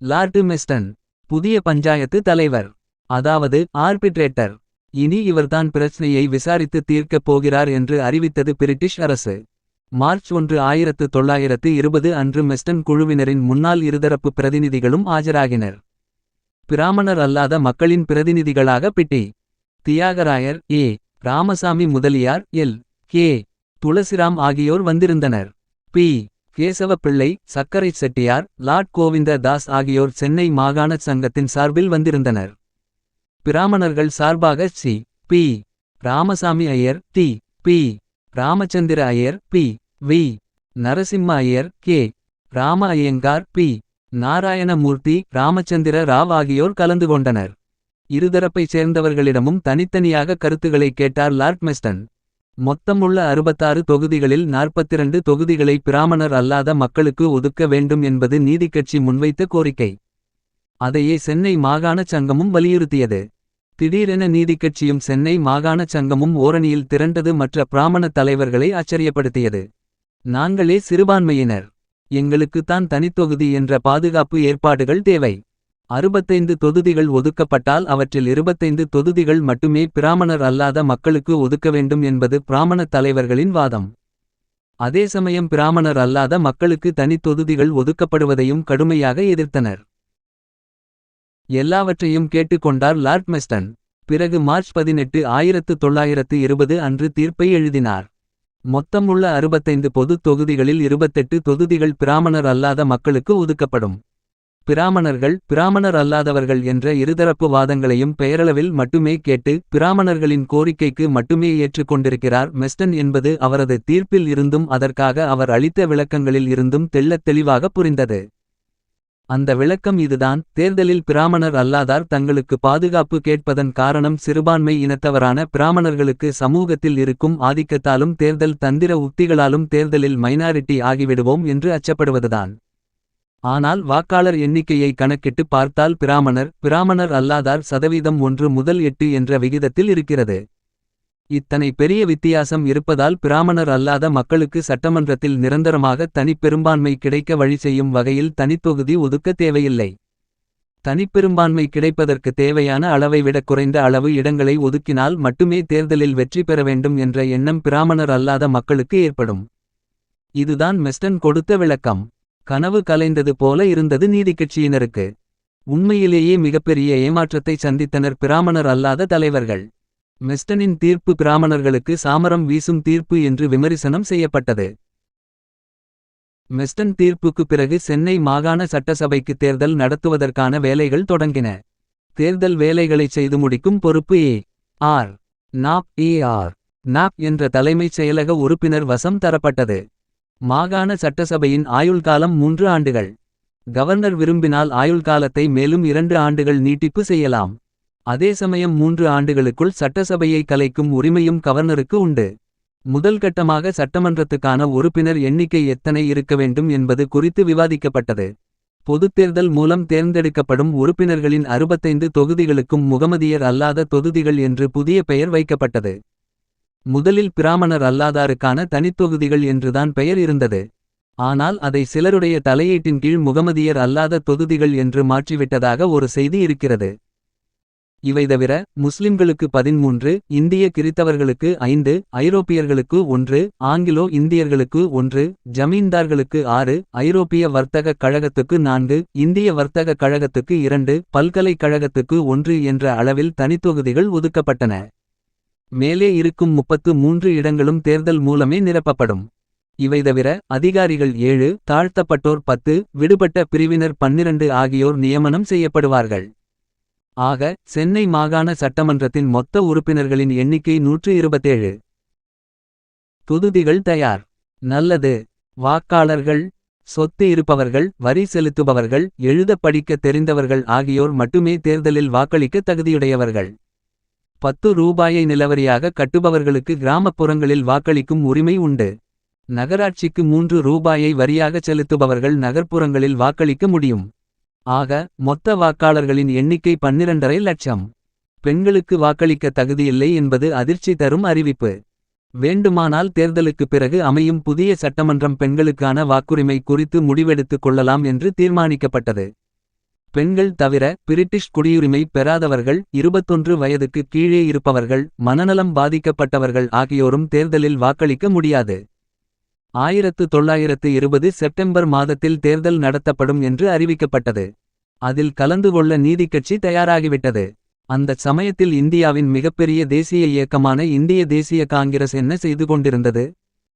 Lord Meston புதிய பஞ்சாயத்து தலைவர் அதாவது ஆர்பிட்ரேட்டர். இனி இவர்தான் பிரச்சனையை விசாரித்து தீர்க்கப் போகிறார் என்று அறிவித்தது பிரிட்டிஷ் அரசு. மார்ச் ஒன்று ஆயிரத்து தொள்ளாயிரத்து இருபது அன்று மெஸ்டன் குழுவினரின் முன்னாள் இருதரப்பு பிரதிநிதிகளும் ஆஜராகினர். பிராமணர் அல்லாத மக்களின் பிரதிநிதிகளாக Pitti Thyagarayar A. Ramasamy Mudaliar L. K. Thulasiram ஆகியோர் வந்திருந்தனர். பி. கேசவ பிள்ளை சக்கரை செட்டியார் லார்ட் கோவிந்த தாஸ் ஆகியோர் சென்னை மாகாண சங்கத்தின் சார்பில் வந்திருந்தனர். பிராமணர்கள் சார்பாக C. P. Ramasamy Iyer T. P. Ramachandra Iyer P. V. Narasimha Iyer K. Rama Iyengar P. Narayanamurthy Ramachandra Rao ஆகியோர் கலந்து கொண்டனர். இருதரப்பைச் சேர்ந்தவர்களிடமும் தனித்தனியாக கருத்துக்களை கேட்டார் லார்ட் மெஸ்டன். மொத்தமுள்ள அறுபத்தாறு தொகுதிகளில் நாற்பத்திரண்டு தொகுதிகளை பிராமணர் அல்லாத மக்களுக்கு ஒதுக்க வேண்டும் என்பது நீதிக்கட்சி முன்வைத்த கோரிக்கை. அதையே சென்னை மாகாணச் சங்கமும் வலியுறுத்தியது. திடீரென நீதிக்கட்சியும் சென்னை மாகாணச் சங்கமும் ஓரணியில் திரண்டது மற்ற பிராமண தலைவர்களை ஆச்சரியப்படுத்தியது. நாங்களே சிறுபான்மையினர். எங்களுக்குத்தான் தனித்தொகுதி என்ற பாதுகாப்பு ஏற்பாடுகள் தேவை. அறுபத்தைந்து தொகுதிகள் ஒதுக்கப்பட்டால் அவற்றில் இருபத்தைந்து தொகுதிகள் மட்டுமே பிராமணர் அல்லாத மக்களுக்கு ஒதுக்க வேண்டும் என்பது பிராமண தலைவர்களின் வாதம். அதே சமயம் பிராமணர் அல்லாத மக்களுக்கு தனி தொகுதிகள் ஒதுக்கப்படுவதையும் கடுமையாக எதிர்த்தனர். எல்லாவற்றையும் கேட்டுக்கொண்டார் லார்ட் மெஸ்டன். பிறகு மார்ச் பதினெட்டு ஆயிரத்து தொள்ளாயிரத்து இருபது அன்று தீர்ப்பை எழுதினார். மொத்தமுள்ள அறுபத்தைந்து பொதுத் தொகுதிகளில் இருபத்தெட்டு தொகுதிகள் பிராமணர் அல்லாத மக்களுக்கு ஒதுக்கப்படும். பிராமணர்கள் பிராமணர் அல்லாதவர்கள் என்ற இருதரப்பு வாதங்களையும் பெயரளவில் மட்டுமே கேட்டு பிராமணர்களின் கோரிக்கைக்கு மட்டுமே ஏற்றுக்கொண்டிருக்கிறார் மெஸ்டன் என்பது அவரது தீர்ப்பில் இருந்தும் அதற்காக அவர் அளித்த விளக்கங்களில் இருந்தும் தெள்ளத் தெளிவாக புரிந்தது. அந்த விளக்கம் இதுதான். தேர்தலில் பிராமணர் அல்லாதார் தங்களுக்கு பாதுகாப்பு கேட்பதன் காரணம் சிறுபான்மை இனத்தவரான பிராமணர்களுக்கு சமூகத்தில் இருக்கும் ஆதிக்கத்தாலும் தேர்தல் தந்திர உத்திகளாலும் தேர்தலில் மைனாரிட்டி ஆகிவிடுவோம் என்று அச்சப்படுவதுதான். ஆனால் வாக்காளர் எண்ணிக்கையை கணக்கிட்டு பார்த்தால் பிராமணர் பிராமணர் அல்லாதார் சதவீதம் ஒன்று முதல் எட்டு என்ற விகிதத்தில் இருக்கிறது. இத்தனை பெரிய வித்தியாசம் இருப்பதால் பிராமணர் அல்லாத மக்களுக்கு சட்டமன்றத்தில் நிரந்தரமாக தனிப்பெரும்பான்மை கிடைக்க வழி செய்யும் வகையில் தனித்தொகுதி ஒதுக்க தேவையில்லை. தனிப்பெரும்பான்மை கிடைப்பதற்கு தேவையான அளவை விட குறைந்த அளவு இடங்களை ஒதுக்கினால் மட்டுமே தேர்தலில் வெற்றி பெற வேண்டும் என்ற எண்ணம் பிராமணர் அல்லாத மக்களுக்கு ஏற்படும். இதுதான் மெஸ்டன் கொடுத்த விளக்கம். கனவு கலைந்தது போல இருந்தது நீதிக்கட்சியினருக்கு உண்மையிலேயே மிகப்பெரிய ஏமாற்றத்தை சந்தித்தனர் பிராமணர் அல்லாத தலைவர்கள். மெஸ்டனின் தீர்ப்பு பிராமணர்களுக்கு சாமரம் வீசும் தீர்ப்பு என்று விமரிசனம் செய்யப்பட்டது. மெஸ்டன் தீர்ப்புக்கு பிறகு சென்னை மாகாண சட்டசபைக்கு தேர்தல் நடத்துவதற்கான வேலைகள் தொடங்கின. தேர்தல் வேலைகளைச் செய்து முடிக்கும் பொறுப்பு A. R. Knapp. A. R. Knapp என்ற தலைமைச் செயலக உறுப்பினர் வசம் தரப்பட்டது. மாகாண சட்டசபையின் ஆயுள்காலம் மூன்று ஆண்டுகள். கவர்னர் விரும்பினால் ஆயுள்காலத்தை மேலும் இரண்டு ஆண்டுகள் நீட்டிப்பு செய்யலாம். அதே சமயம் மூன்று ஆண்டுகளுக்குள் சட்டசபையை கலைக்கும் உரிமையும் கவர்னருக்கு உண்டு. முதல் கட்டமாக சட்டமன்றத்துக்கான உறுப்பினர் எண்ணிக்கை எத்தனை இருக்க வேண்டும் என்பது குறித்து விவாதிக்கப்பட்டது. பொதுத் தேர்தல் மூலம் தேர்ந்தெடுக்கப்படும் உறுப்பினர்களின் அறுபத்தைந்து தொகுதிகளுக்கும் முகமதியர் அல்லாத தொகுதிகள் என்று புதிய பெயர் வைக்கப்பட்டது. முதலில் பிராமணர் அல்லாதாருக்கான தனித்தொகுதிகள் என்றுதான் பெயர் இருந்தது. ஆனால் அதை சிலருடைய தலையீட்டின் கீழ் முகமதியர் அல்லாத தொகுதிகள் என்று மாற்றிவிட்டதாக ஒரு செய்தி இருக்கிறது. இவை தவிர முஸ்லிம்களுக்கு பதின்மூன்று இந்திய கிறித்தவர்களுக்கு ஐந்து ஐரோப்பியர்களுக்கு ஒன்று ஆங்கிலோ இந்தியர்களுக்கு ஒன்று ஜமீன்தார்களுக்கு ஆறு ஐரோப்பிய வர்த்தக கழகத்துக்கு நான்கு இந்திய வர்த்தக கழகத்துக்கு இரண்டு பல்கலைக்கழகத்துக்கு ஒன்று என்ற அளவில் தனித்தொகுதிகள் ஒதுக்கப்பட்டன. மேலே இருக்கும் முப்பத்து மூன்று இடங்களும் தேர்தல் மூலமே நிரப்பப்படும். இவை தவிர அதிகாரிகள் ஏழு தாழ்த்தப்பட்டோர் பத்து விடுபட்ட பிரிவினர் பன்னிரண்டு ஆகியோர் நியமனம் செய்யப்படுவார்கள். ஆக சென்னை மாகாண சட்டமன்றத்தின் மொத்த உறுப்பினர்களின் எண்ணிக்கை நூற்று இருபத்தேழு தொகுதிகள் தயார். நல்லது. வாக்காளர்கள் சொத்து இருப்பவர்கள் வரி செலுத்துபவர்கள் எழுத படிக்க தெரிந்தவர்கள் ஆகியோர் மட்டுமே தேர்தலில் வாக்களிக்க தகுதியுடையவர்கள். பத்து ரூபாயை நிலவரியாக கட்டுபவர்களுக்கு கிராமப்புறங்களில் வாக்களிக்கும் உரிமை உண்டு. நகராட்சிக்கு மூன்று ரூபாயை வரியாக செலுத்துபவர்கள் நகர்ப்புறங்களில் வாக்களிக்க முடியும். ஆக மொத்த வாக்காளர்களின் எண்ணிக்கை பன்னிரண்டரை லட்சம். பெண்களுக்கு வாக்களிக்க தகுதியில்லை என்பது அதிர்ச்சி தரும் அறிவிப்பு. வேண்டுமானால் தேர்தலுக்குப் பிறகு அமையும் புதிய சட்டமன்றம் பெண்களுக்கான வாக்குரிமை குறித்து முடிவெடுத்துக் கொள்ளலாம் என்று தீர்மானிக்கப்பட்டது. பெண்கள் தவிர பிரிட்டிஷ் குடியுரிமை பெறாதவர்கள் இருபத்தொன்று வயதுக்கு கீழே இருப்பவர்கள் மனநலம் பாதிக்கப்பட்டவர்கள் ஆகியோரும் தேர்தலில் வாக்களிக்க முடியாது. ஆயிரத்து தொள்ளாயிரத்து இருபது செப்டம்பர் மாதத்தில் தேர்தல் நடத்தப்படும் என்று அறிவிக்கப்பட்டது. அதில் கலந்து கொள்ள நீதிக்கட்சி தயாராகிவிட்டது. அந்தச் சமயத்தில் இந்தியாவின் மிகப்பெரிய தேசிய இயக்கமான இந்திய தேசிய காங்கிரஸ் என்ன செய்து கொண்டிருந்தது?